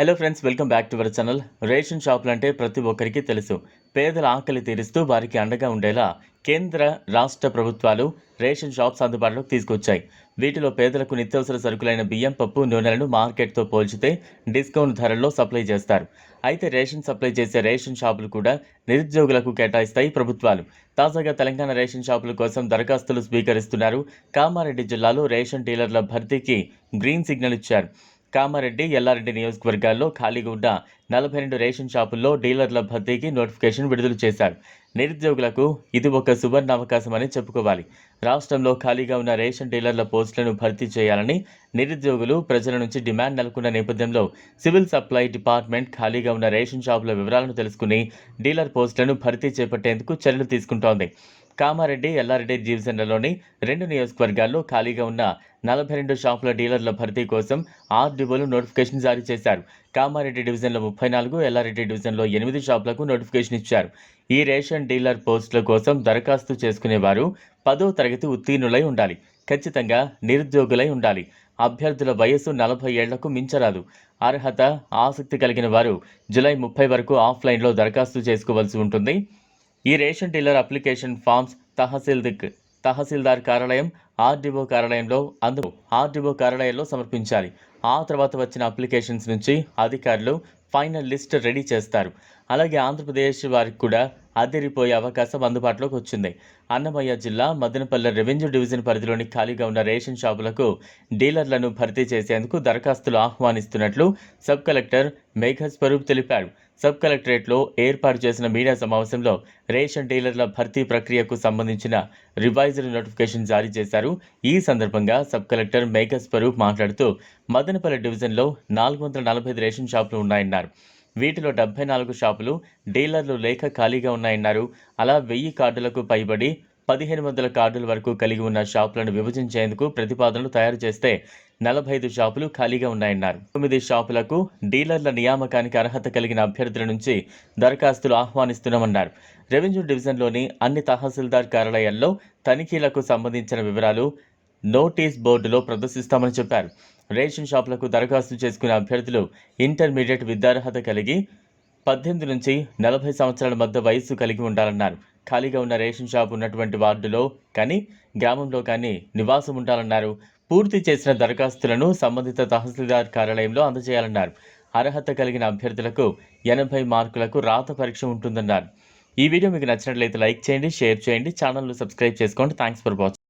Hello friends welcome back to our channel ration షాపులు అంటే ప్రతి ఒక్కరికి తెలుసు. పేదల ఆకలి తీరుస్తూ వారికి అండగా ఉండేలా కేంద్ర రాష్ట్ర ప్రభుత్వాలు రేషన్ షాప్స్ అందుబాటులోకి తీసుకొచ్చాయి. వీటిలో పేదలకు నిత్యావసర సరుకులైన బియ్యం పప్పు నూనెలను మార్కెట్తో పోల్చితే డిస్కౌంట్ ధరల్లో సప్లై చేస్తారు. అయితే రేషన్ సప్లై చేసే రేషన్ షాపులు కూడా నిరుద్యోగులకు కేటాయిస్తాయి ప్రభుత్వాలు. తాజాగా తెలంగాణ రేషన్ షాపుల కోసం దరఖాస్తులు స్వీకరిస్తున్నారు కామారెడ్డి జిల్లాలో రేషన్ డీలర్ల భర్తీకి గ్రీన్ సిగ్నల్ ఇచ్చారు. కామారెడ్డి ఎల్లారెడ్డి నియోజకవర్గాల్లో ఖాళీగా ఉన్న నలభై రెండు రేషన్ షాపుల్లో డీలర్ల భర్తీకి నోటిఫికేషన్ విడుదల చేశారు. నిరుద్యోగులకు ఇది ఒక సువర్ణ అవకాశం అని చెప్పుకోవాలి. రాష్ట్రంలో ఖాళీగా ఉన్న రేషన్ డీలర్ల పోస్టులను భర్తీ చేయాలని నిరుద్యోగులు ప్రజల నుంచి డిమాండ్ నెలకొన్న నేపథ్యంలో సివిల్ సప్లై డిపార్ట్మెంట్ ఖాళీగా ఉన్న రేషన్ షాపుల వివరాలను తెలుసుకుని డీలర్ పోస్టులను భర్తీ చేపట్టేందుకు చర్యలు తీసుకుంటోంది. కామారెడ్డి ఎల్లారెడ్డి డివిజన్లలోని రెండు నియోజకవర్గాల్లో ఖాళీగా ఉన్న నలభై రెండు షాపుల డీలర్ల భర్తీ కోసం ఆర్డీఓలు నోటిఫికేషన్ జారీ చేశారు. కామారెడ్డి డివిజన్లో ముప్పై నాలుగు ఎల్లారెడ్డి డివిజన్లో ఎనిమిది షాపులకు నోటిఫికేషన్ ఇచ్చారు. ఈ రేషన్ డీలర్ పోస్టుల కోసం దరఖాస్తు చేసుకునేవారు పదో తరగతి ఉత్తీర్ణులై ఉండాలి. ఖచ్చితంగా నిరుద్యోగులై ఉండాలి. అభ్యర్థుల వయస్సు నలభై ఏళ్ళకు మించరాదు. అర్హత ఆసక్తి కలిగిన వారు జూలై ముప్పై వరకు ఆఫ్లైన్లో దరఖాస్తు చేసుకోవాల్సి ఉంటుంది. ఈ రేషన్ డీలర్ అప్లికేషన్ ఫామ్స్ తహసీల్దిక్ తహసీల్దార్ కార్యాలయం ఆర్డీఓ కార్యాలయంలో అందుకు ఆర్డీఓ కార్యాలయంలో సమర్పించాలి. ఆ తర్వాత వచ్చిన అప్లికేషన్స్ నుంచి అధికారులు ఫైనల్ లిస్ట్ రెడీ చేస్తారు. అలాగే ఆంధ్రప్రదేశ్ వారికి కూడా అదిరిపోయే అవకాశం అందుబాటులోకి వచ్చింది. అన్నమయ్య జిల్లా మదనపల్లె రెవెన్యూ డివిజన్ పరిధిలోని ఖాళీగా ఉన్న రేషన్ షాపులకు డీలర్లను భర్తీ చేసేందుకు దరఖాస్తులు ఆహ్వానిస్తున్నట్లు సబ్ కలెక్టర్ మేఘస్వరూప్ తెలిపారు. సబ్ కలెక్టరేట్లో ఏర్పాటు చేసిన మీడియా సమావేశంలో రేషన్ డీలర్ల భర్తీ ప్రక్రియకు సంబంధించిన రివైజర్ నోటిఫికేషన్ జారీ చేశారు. ఈ సందర్భంగా సబ్ కలెక్టర్ మేఘస్వరూప్ మాట్లాడుతూ మదనపల్లె డివిజన్లో నాలుగు వందల నలభై ఐదు రేషన్ షాపులు ఉన్నాయన్నారు. వీటిలో డెబ్బై నాలుగు షాపులు డీలర్లు లేక ఖాళీగా ఉన్నాయన్నారు. అలా వెయ్యి కార్డులకు పైబడి పదిహేను వందల కార్డుల వరకు కలిగి ఉన్న షాపులను విభజించేందుకు ప్రతిపాదనలు తయారు చేస్తే నలభై ఐదు షాపులు ఖాళీగా ఉన్నాయన్నారు. తొమ్మిది షాపులకు డీలర్ల నియామకానికి అర్హత కలిగిన అభ్యర్థుల నుంచి దరఖాస్తులు ఆహ్వానిస్తున్నామన్నారు. రెవెన్యూ డివిజన్లోని అన్ని తహసీల్దార్ కార్యాలయాల్లో తనిఖీలకు సంబంధించిన వివరాలు నోటీస్ బోర్డులో ప్రదర్శిస్తామని చెప్పారు. రేషన్ షాపులకు దరఖాస్తు చేసుకునే అభ్యర్థులు ఇంటర్మీడియట్ విద్యార్హత కలిగి పద్దెనిమిది నుంచి నలభై సంవత్సరాల మధ్య వయస్సు కలిగి ఉండాలన్నారు. ఖాళీగా ఉన్న రేషన్ షాప్ ఉన్నటువంటి వార్డులో కానీ గ్రామంలో కానీ నివాసం ఉండాలన్నారు. పూర్తి చేసిన దరఖాస్తులను సంబంధిత తహసీల్దార్ కార్యాలయంలో అందజేయాలన్నారు. అర్హత కలిగిన అభ్యర్థులకు ఎనభై మార్కులకు రాత పరీక్ష ఉంటుందన్నారు. ఈ వీడియో మీకు నచ్చినట్లయితే లైక్ చేయండి షేర్ చేయండి ఛానల్ను సబ్స్క్రైబ్ చేసుకోండి. Thanks for watching